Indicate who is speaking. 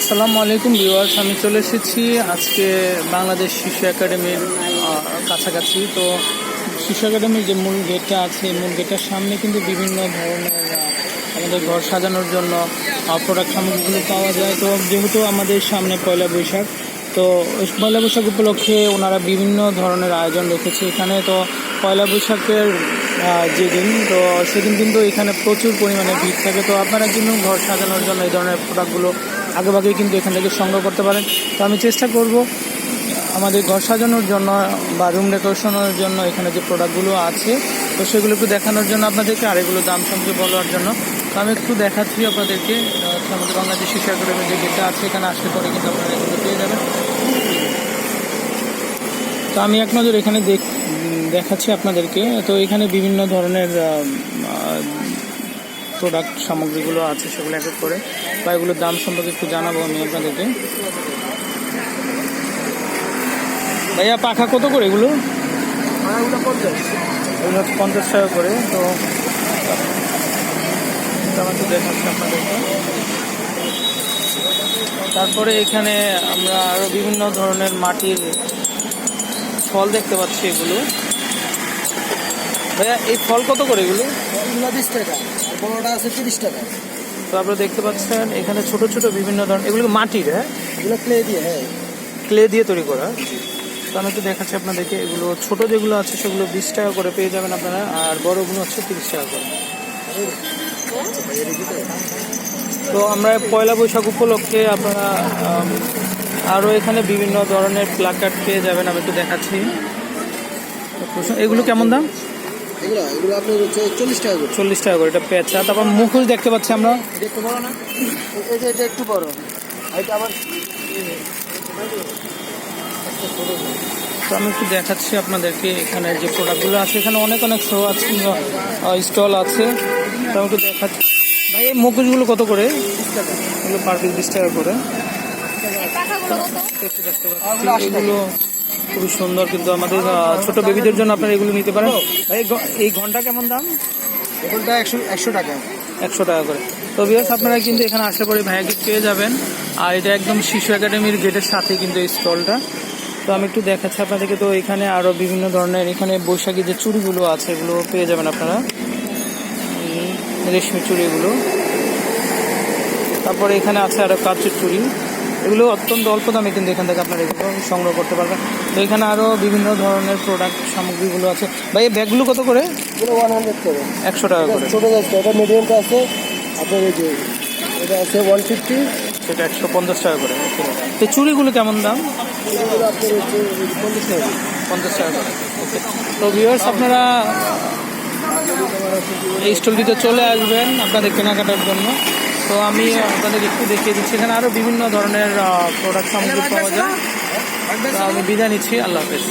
Speaker 1: আসসালামু আলাইকুম ভিউয়ার্স, আমি চলে এসেছি আজকে বাংলাদেশ শিশু একাডেমির কাছাকাছি। তো শিশু একাডেমির যে মূল গেটটা আছে মূল গেটের সামনে কিন্তু বিভিন্ন ধরনের আমাদের ঘর সাজানোর জন্য প্রোডাক্ট সামগ্রীগুলো পাওয়া যায়। তো যেহেতু আমাদের সামনে পয়লা বৈশাখ, তো পয়লা বৈশাখ উপলক্ষে ওনারা বিভিন্ন ধরনের আয়োজন রেখেছে। এখানে তো পয়লা বৈশাখের যেদিন তো সেদিন কিন্তু এখানে প্রচুর পরিমাণে ভিড় থাকে। তো আপনারা কিন্তু ঘর সাজানোর জন্য এই ধরনের প্রোডাক্টগুলো আগেভাগেই কিন্তু এখান থেকে সংগ্রহ করতে পারেন। তো আমি চেষ্টা করব আমাদের ঘর সাজানোর জন্য বা রুম ডেকোরেশনের জন্য এখানে যে প্রোডাক্টগুলো আছে, তো সেগুলো একটু দেখানোর জন্য আপনাদেরকে আর এগুলো দাম সম্পর্কে বলার জন্য। তো আমি একটু দেখাচ্ছি আপনাদেরকে আমাদের বাংলাদেশ শিশু একাডেমির যে গেটটা আছে, এখানে আসলে পরে কিন্তু আপনারা এগুলো পেয়ে যাবেন। তো আমি এক নজর এখানে দেখ দেখাচ্ছি আপনাদেরকে। তো এখানে বিভিন্ন ধরনের প্রোডাক্ট সামগ্রীগুলো আছে সেগুলো এক এক করে। বা এগুলোর দাম সম্পর্কে একটু জানাব আমি আপনাদেরকে। ভাইয়া পাখা কত করে এগুলো? এগুলো হচ্ছে পঞ্চাশ টাকা করে তো এটা আমাকে দেখাচ্ছি আপনাদেরকে। তারপরে এখানে আমরা আরও বিভিন্ন ধরনের মাটির ফল দেখতে পাচ্ছি এগুলো। ভাইয়া এই ফল কত করে এগুলো?
Speaker 2: এগুলো বিশ টাকা বড়টা আছে তিরিশ টাকা।
Speaker 1: তো আপনারা দেখতে পাচ্ছেন এখানে ছোট ছোট বিভিন্ন ধরনের এগুলো মাটির হ্যাঁ?
Speaker 2: এগুলো ক্লে দিয়ে হ্যাঁ।
Speaker 1: ক্লে দিয়ে তৈরি করা। তো আমি একটু দেখাচ্ছি আপনাদেরকে এগুলো ছোট যেগুলো আছে সেগুলো বিশ টাকা করে পেয়ে যাবেন আপনারা আর বড়গুলো হচ্ছে তিরিশ টাকা করে। তো আমরা পয়লা বৈশাখ উপলক্ষে আপনারা আরও এখানে বিভিন্ন ধরনের প্লাকার্ড পেয়ে যাবেন আমি একটু দেখাচ্ছি। এগুলো কেমন দাম?
Speaker 2: এগুলো এগুলো আপনার হচ্ছে চল্লিশ টাকা করে।
Speaker 1: চল্লিশ টাকা করে এটা পেঁচা তারপর মুখোশ দেখতে পাচ্ছি আমরা।
Speaker 2: একটু বড় না? এই যে এটা একটু বড়। এটা আবার
Speaker 1: তো আমি একটু দেখাচ্ছি আপনাদেরকে এখানে যে প্রোডাক্টগুলো আছে। এখানে অনেক অনেক শো আছে স্টল আছে। তো আমি একটু দেখাচ্ছি। ভাই এই মুখোশগুলো কত করে? এগুলো পার পিস বিশ টাকা করে। একটু দেখতে পাচ্ছি। এগুলো খুবই সুন্দর কিন্তু আমাদের ছোট বেবিদের জন্য আপনারা এগুলো নিতে পারেন। এই এই ঘণ্টা কেমন দাম?
Speaker 2: এগুলোটা একশো একশো টাকা।
Speaker 1: একশো টাকা করে। তো বিয়ার্স আপনারা কিন্তু এখানে আসলে পরে ভাইয়াকে পেয়ে যাবেন। আর এটা একদম শিশু একাডেমির গেটের সাথে কিন্তু এই স্টলটা। তো আমি একটু দেখাচ্ছি আপনাদেরকে। তো এখানে আরও বিভিন্ন ধরনের এখানে বৈশাখী যে চুড়িগুলো আছে এগুলো পেয়ে যাবেন আপনারা। রেশমি চুড়িগুলো। তারপরে এখানে আছে আরও কাচের চুড়ি। এগুলো অত্যন্ত অল্প দামে কিন্তু এখান থেকে আপনারা এগুলো সংগ্রহ করতে পারবেন। তো এখানে আরও বিভিন্ন ধরনের প্রোডাক্ট সামগ্রীগুলো আছে। ভাই এই ব্যাগগুলো কত করে?
Speaker 2: ওয়ান হান্ড্রেড করে।
Speaker 1: একশো টাকা করে।
Speaker 2: ছোটো এটা মিডিয়ামটা আছে। আপনার এই যে এটা আছে ওয়ান ফিফটি
Speaker 1: সেটা একশো পঞ্চাশ টাকা করে। তো চুড়িগুলো কেমন দাম।
Speaker 2: পঞ্চাশ টাকা করে।
Speaker 1: ওকে। তো ভিউয়ার্স আপনারা এই স্টলটিতে চলে আসবেন আপনাদের কেনাকাটার জন্য। তো আমি আপনাদের একটু দেখিয়ে দিচ্ছি। এখানে আরও বিভিন্ন ধরনের প্রোডাক্ট সামগ্রী পাওয়া যায়। আমি বিদায় নিচ্ছি। আল্লাহ হাফেজ।